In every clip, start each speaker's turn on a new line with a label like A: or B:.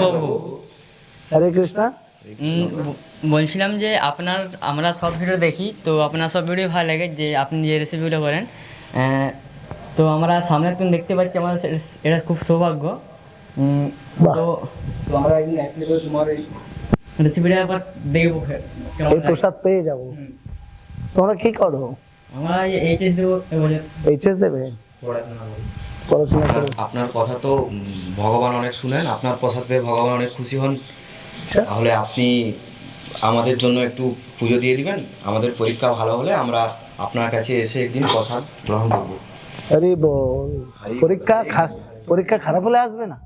A: পাবো হ্যাঁ, হ্যাঁ, হরে কৃষ্ণা বলছিলাম যে আপনার আমরা সব ভিডিও দেখি তো আপনার সব ভিডিও ভালো লাগে যে আপনি যে রেসিপিগুলো করেন তো আমরা সামনে তুমি দেখতে পাচ্ছি আমাদের এটা খুব সৌভাগ্য
B: তো
C: আমরা তোমার এই
A: রেসিপিটা একবার দেখবো
B: এই প্রসাদ পেয়ে যাব তোমরা কি করো
A: আমরা এইচএস দেবো
B: এইচএস দেবে পড়াশোনা পড়াশোনা করে
C: আপনার কথা তো ভগবান অনেক শুনেন আপনার কথা পেয়ে ভগবান অনেক খুশি হন আচ্ছা। তাহলে আপনি আমাদের জন্য একটু পুজো দিয়ে দিবেন আমাদের পরীক্ষা ভালো হলে আমরা আপনার কাছে এসে একদিন প্রসাদ
B: গ্রহণ করব আরে বল পরীক্ষা পরীক্ষা খারাপ হলে আসবে না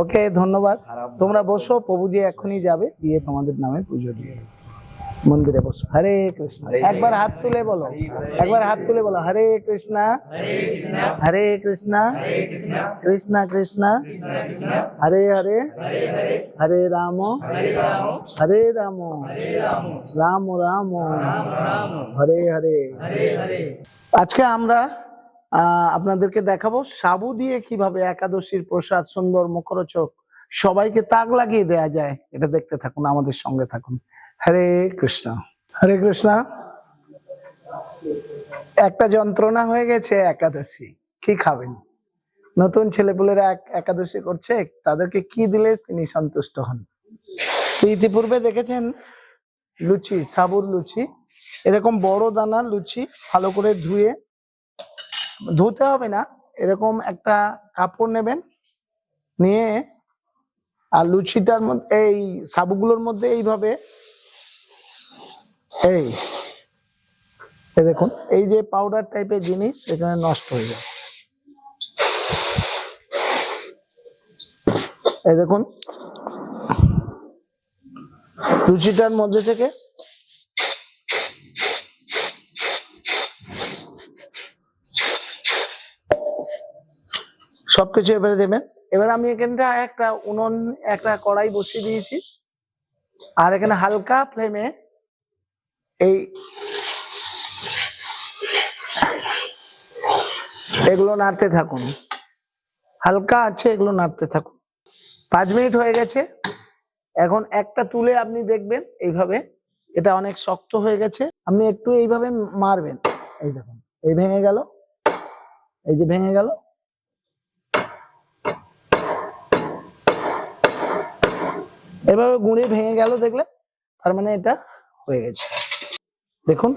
B: ওকে ধন্যবাদ তোমরা বসো প্রভুজি এখনই যাবে দিয়ে তোমাদের নামে পুজো দিয়ে মন্দিরে বসো হরে কৃষ্ণ একবার হাত তুলে বলো একবার হাত তুলে বলো হরে কৃষ্ণ হরে কৃষ্ণ কৃষ্ণ কৃষ্ণ হরে হরে হরে রাম হরে রাম রাম রাম হরে হরে আজকে আমরা আপনাদেরকে দেখাবো সাবু দিয়ে কিভাবে একাদশীর প্রসাদ সুন্দর মকরচক সবাইকে তাক লাগিয়ে দেয়া যায় এটা দেখতে থাকুন আমাদের সঙ্গে থাকুন হরে কৃষ্ণ হরে কৃষ্ণ একটা যন্ত্রণা হয়ে গেছে একাদশী কি খাবেন নতুন ছেলেপুলেরা একাদশী করছে তাদেরকে কি দিলে তিনি সন্তুষ্ট হন ইতিপূর্বে দেখেছেন লুচি সাবুর লুচি এরকম বড় দানা লুচি ভালো করে ধুয়ে ধুতে হবে না এরকম একটা কাপড় নেবেন নিয়ে আর লুচিটার মধ্যে এই সাবুগুলোর মধ্যে এইভাবে এই দেখুন এই যে পাউডার টাইপের জিনিস এখানে নষ্ট হয়ে যায় এই দেখুন লুচিটার মধ্যে থেকে সবকিছু এবারে দেবেন এবার আমি এখানটা একটা উনন একটা কড়াই বসিয়ে দিয়েছি আর এখানে হালকা ফ্লেমে এই এগুলো নাড়তে থাকুন হালকা আছে এগুলো নাড়তে থাকুন পাঁচ মিনিট হয়ে গেছে এখন একটা তুলে আপনি দেখবেন এইভাবে এটা অনেক শক্ত হয়ে গেছে আপনি একটু এইভাবে মারবেন এই দেখুন এই ভেঙে গেল এই যে ভেঙে গেল এভাবে গুঁড়ে ভেঙে গেল দেখলে তার মানে এটা হয়ে গেছে দেখুন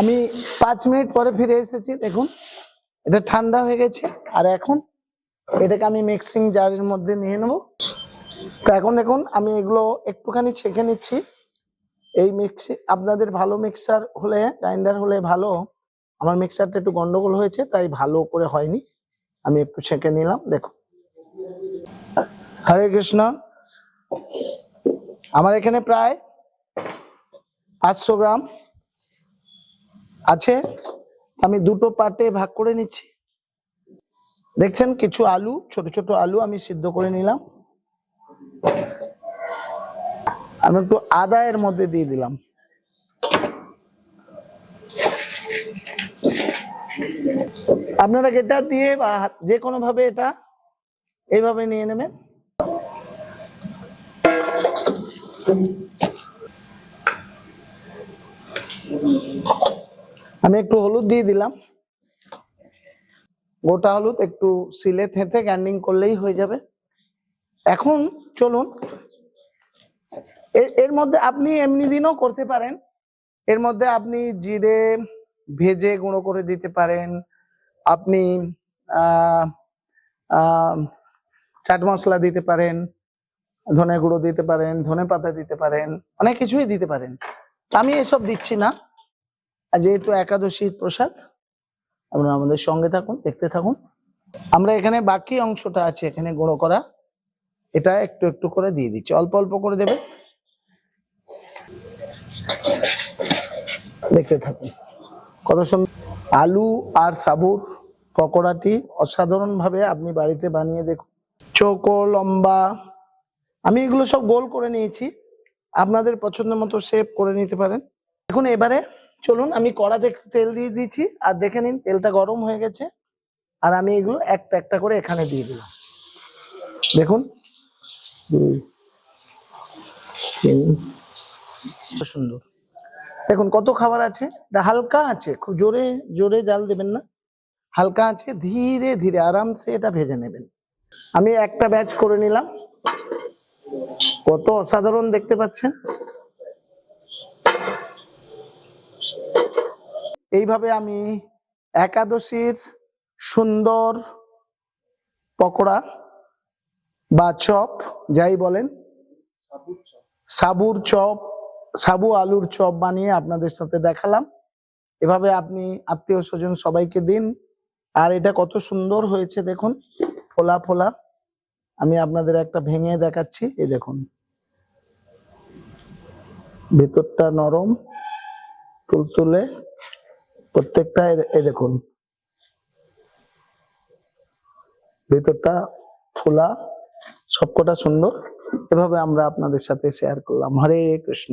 B: আমি পাঁচ মিনিট পরে ফিরে এসেছি দেখুন এটা ঠান্ডা হয়ে গেছে আর এখন এটাকে আমি মিক্সিং জারের মধ্যে নিয়ে নেব তো এখন দেখুন আমি এগুলো একটুখানি ছেঁকে নিচ্ছি এই মিক্সি আপনাদের ভালো মিক্সার হলে গ্রাইন্ডার হলে ভালো আমার মিক্সারটা একটু গন্ডগোল হয়েছে তাই ভালো করে হয়নি আমি একটু ছেঁকে নিলাম দেখুন হরে কৃষ্ণ আমার এখানে প্রায় পাঁচশো গ্রাম আছে আমি দুটো পার্টে ভাগ করে নিচ্ছি দেখছেন কিছু আলু ছোট ছোট আলু আমি সিদ্ধ করে নিলাম আমি একটু আদা এর মধ্যে দিয়ে দিলাম আপনারা এটা দিয়ে বা যে কোনো ভাবে এটা এইভাবে নিয়ে নেবেন আমি একটু হলুদ দিয়ে দিলাম গোটা হলুদ একটু সিলে থেঁতে গ্যান্ডিং করলেই হয়ে যাবে এখন চলুন এর মধ্যে আপনি এমনি দিনও করতে পারেন এর মধ্যে আপনি জিরে ভেজে গুঁড়ো করে দিতে পারেন আপনি চাট মশলা দিতে পারেন ধনে গুঁড়ো দিতে পারেন ধনে পাতা দিতে পারেন অনেক কিছুই দিতে পারেন আমি এসব দিচ্ছি না যেহেতু একাদশীর প্রসাদ আপনারা আমাদের সঙ্গে থাকুন দেখতে থাকুন আমরা এখানে বাকি অংশটা আছে এখানে গুঁড়ো করা এটা একটু একটু করে দিয়ে দিচ্ছি অল্প অল্প করে দেবে দেখতে থাকুন কত সুন্দর আলু আর সাবুর পকোড়াটি অসাধারণভাবে আপনি বাড়িতে বানিয়ে দেখুন চৌকো লম্বা আমি এগুলো সব গোল করে নিয়েছি আপনাদের পছন্দ মতো সেভ করে নিতে পারেন এখন এবারে চলুন আমি কড়াতে তেল দিয়ে দিচ্ছি আর দেখে নিন তেলটা গরম হয়ে গেছে আর আমি এগুলো একটা একটা করে এখানে দিয়ে দিলাম দেখুন সুন্দর দেখুন কত খাবার আছে হালকা আছে খুব জোরে জোরে জাল দেবেন না হালকা আছে ধীরে ধীরে আরামসে এটা ভেজে নেবেন আমি একটা ব্যাচ করে নিলাম কত অসাধারণ দেখতে পাচ্ছেন এইভাবে আমি একাদশীর সুন্দর পকোড়া বা চপ যাই বলেন সাবুর চপ সাবু আলুর চপ বানিয়ে আপনাদের সাথে দেখালাম এভাবে আপনি আত্মীয় স্বজন সবাইকে দিন আর এটা কত সুন্দর হয়েছে দেখুন ফোলা ফোলা আমি আপনাদের একটা ভেঙে দেখাচ্ছি এই দেখুন ভেতরটা নরম তুলতুলে প্রত্যেকটা এই দেখুন ভেতরটা ফোলা সবকটা সুন্দর এভাবে আমরা আপনাদের সাথে শেয়ার করলাম হরে কৃষ্ণ